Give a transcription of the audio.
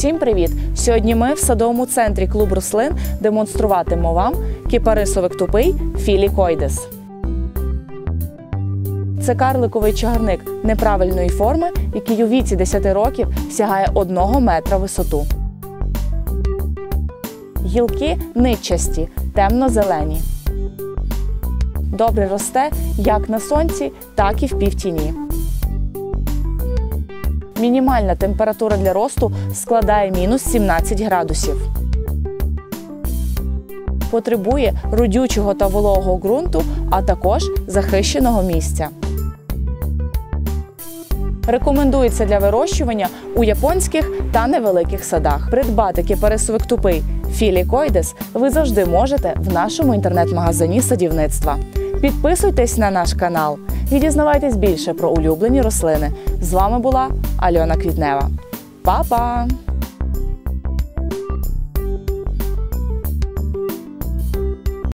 Усім привіт! Сьогодні ми в садовому центрі клуб рослин демонструватимемо вам кіпарисовик тупий філікоїдес. Це карликовий чагарник неправильної форми, який у віці 10 років сягає 1 метра висоту. Гілки нитчасті, темно-зелені. Добре росте як на сонці, так і в півтіні. Мінімальна температура для росту складає мінус 17 градусів. Потребує родючого та вологого ґрунту, а також захищеного місця. Рекомендується для вирощування у японських та невеликих садах. Придбати кіпарисовик тупий філікоїдес ви завжди можете в нашому інтернет-магазині садівництва. Підписуйтесь на наш канал і дізнавайтесь більше про улюблені рослини. З вами була Альона Квітнева. Па-па!